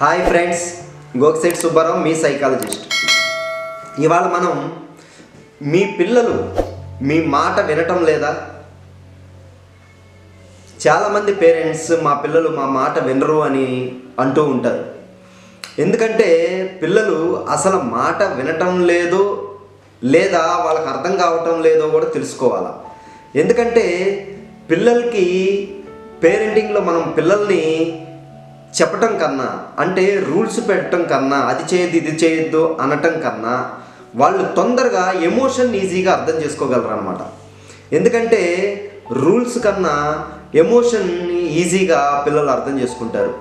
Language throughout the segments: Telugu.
హాయ్ ఫ్రెండ్స్ గోక్సెట్ సుబ్బారావు మీ సైకాలజిస్ట్. ఇవాళ మనం మీ పిల్లలు మీ మాట వినటం లేదా? చాలామంది పేరెంట్స్ మా పిల్లలు మా మాట వినరు అని అంటూ ఉంటారు. ఎందుకంటే పిల్లలు అసలు మాట వినటం లేదో లేదా వాళ్ళకి అర్థం కావటం లేదో కూడా తెలుసుకోవాలి. ఎందుకంటే పిల్లలకి పేరెంటింగ్లో మనం పిల్లల్ని చెప్పటం కన్నా అంటే రూల్స్ పెట్టడం కన్నా అది చేయొద్దు ఇది చేయొద్దు అనటం కన్నా వాళ్ళు తొందరగా ఎమోషన్ ఈజీగా అర్థం చేసుకోగలరు అనమాట ఎందుకంటే రూల్స్ కన్నా ఎమోషన్ ఈజీగా పిల్లలు అర్థం చేసుకుంటారు.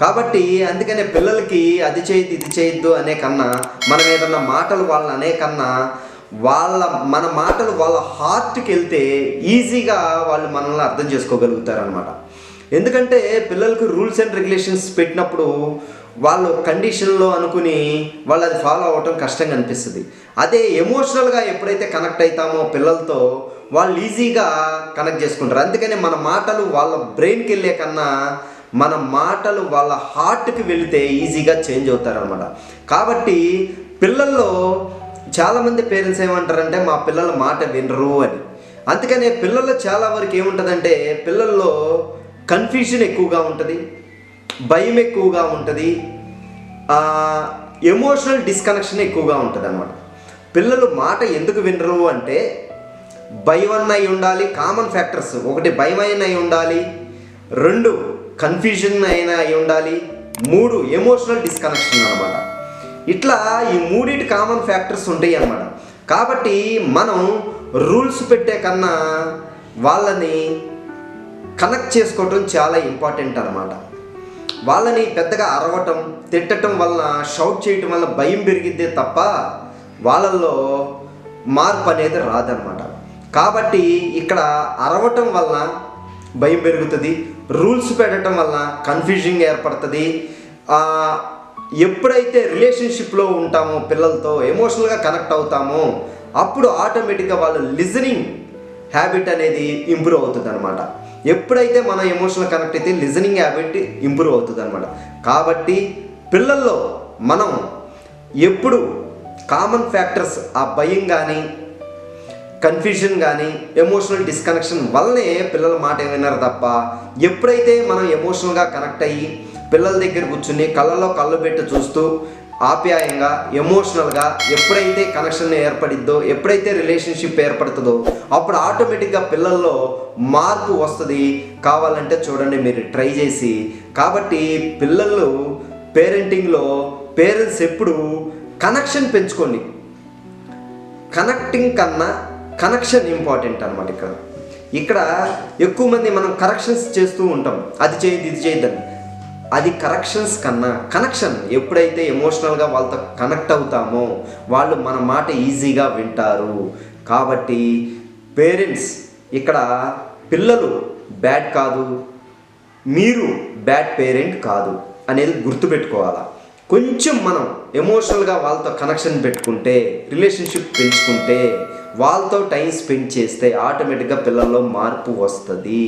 కాబట్టి అందుకనే పిల్లలకి అది చేయొద్దు ఇది చేయొద్దు అనే కన్నా మనం ఏదన్నా మాటలు వాళ్ళని అనే కన్నా వాళ్ళ మన మాటలు వాళ్ళ హార్ట్కి వెళ్తే ఈజీగా వాళ్ళు మనల్ని అర్థం చేసుకోగలుగుతారు అనమాట ఎందుకంటే పిల్లలకు రూల్స్ అండ్ రెగ్యులేషన్స్ పెట్టినప్పుడు వాళ్ళు కండిషన్లో అనుకుని వాళ్ళు అది ఫాలో అవ్వటం కష్టంగా అనిపిస్తుంది. అదే ఎమోషనల్గా ఎప్పుడైతే కనెక్ట్ అవుతామో పిల్లలతో వాళ్ళు ఈజీగా కనెక్ట్ చేసుకుంటారు. అందుకనే మన మాటలు వాళ్ళ బ్రెయిన్కి వెళ్ళే కన్నా మన మాటలు వాళ్ళ హార్ట్కి వెళితే ఈజీగా చేంజ్ అవుతారనమాట కాబట్టి పిల్లల్లో చాలామంది పేరెంట్స్ ఏమంటారంటే మా పిల్లల మాట వినరు అని. అందుకనే పిల్లల్లో చాలా వరకు ఏముంటుందంటే పిల్లల్లో కన్ఫ్యూజన్ ఎక్కువగా ఉంటుంది భయం ఎక్కువగా ఉంటుంది ఎమోషనల్ డిస్కనెక్షన్ ఎక్కువగా ఉంటుంది అనమాట పిల్లలు మాట ఎందుకు వినరు అంటే భయం అన్న అయి ఉండాలి కామన్ ఫ్యాక్టర్స్ ఒకటి భయం అయిన అయి ఉండాలి రెండు కన్ఫ్యూజన్ అయినా అయి ఉండాలి మూడు ఎమోషనల్ డిస్కనెక్షన్ అనమాట ఇట్లా ఈ మూడింటి కామన్ ఫ్యాక్టర్స్ ఉంటాయి అన్నమాట కాబట్టి మనం రూల్స్ పెట్టే కన్నా వాళ్ళని కనెక్ట్ చేసుకోవటం చాలా ఇంపార్టెంట్ అనమాట వాళ్ళని పెద్దగా అరవటం తిట్టడం వలన షౌట్ చేయటం వల్ల భయం పెరిగిద్దే తప్ప వాళ్ళల్లో మార్పు అనేది రాదనమాట కాబట్టి ఇక్కడ అరవటం వలన భయం పెరుగుతుంది రూల్స్ పెట్టడం వలన కన్ఫ్యూజింగ్ ఏర్పడుతుంది. ఎప్పుడైతే రిలేషన్షిప్లో ఉంటామో పిల్లలతో ఎమోషనల్గా కనెక్ట్ అవుతామో అప్పుడు ఆటోమేటిక్గా వాళ్ళు లిజనింగ్ హ్యాబిట్ అనేది ఇంప్రూవ్ అవుతుంది అనమాట ఎప్పుడైతే మనం ఎమోషనల్ కనెక్ట్ అయితే లిజనింగ్ హ్యాబిట్ ఇంప్రూవ్ అవుతుంది అనమాట కాబట్టి పిల్లల్లో మనం ఎప్పుడు కామన్ ఫ్యాక్టర్స్ ఆ భయం కానీ కన్ఫ్యూజన్ కానీ ఎమోషనల్ డిస్కనెక్షన్ వల్లనే పిల్లల మాట విన్నారు తప్ప ఎప్పుడైతే మనం ఎమోషనల్గా కనెక్ట్ అయ్యి పిల్లల దగ్గర కూర్చుని కళ్ళలో కళ్ళు పెట్టి చూస్తూ ఆప్యాయంగా ఎమోషనల్గా ఎప్పుడైతే కనెక్షన్ ఏర్పడిద్దో ఎప్పుడైతే రిలేషన్షిప్ ఏర్పడుతుందో అప్పుడు ఆటోమేటిక్గా పిల్లల్లో మార్పు వస్తుంది. కావాలంటే చూడండి మీరు ట్రై చేసి. కాబట్టి పిల్లలు పేరెంటింగ్లో పేరెంట్స్ ఎప్పుడు కనెక్షన్ పెంచుకోండి. కనెక్టింగ్ కన్నా కనెక్షన్ ఇంపార్టెంట్ అనమాట ఇక్కడ. ఇక్కడ ఎక్కువ మంది మనం కరెక్షన్స్ చేస్తూ ఉంటాం. అది చేయదు ఇది చేయద్దని. అది కరెక్షన్స్ కన్నా కనెక్షన్ ఎప్పుడైతే ఎమోషనల్గా వాళ్ళతో కనెక్ట్ అవుతామో వాళ్ళు మన మాట ఈజీగా వింటారు. కాబట్టి పేరెంట్స్ ఇక్కడ పిల్లలు బ్యాడ్ కాదు మీరు బ్యాడ్ పేరెంట్ కాదు అనేది గుర్తుపెట్టుకోవాలా. కొంచెం మనం ఎమోషనల్గా వాళ్ళతో కనెక్షన్ పెట్టుకుంటే రిలేషన్షిప్ పెంచుకుంటే వాళ్ళతో టైం స్పెండ్ చేస్తే ఆటోమేటిక్గా పిల్లల్లో మార్పు వస్తుంది.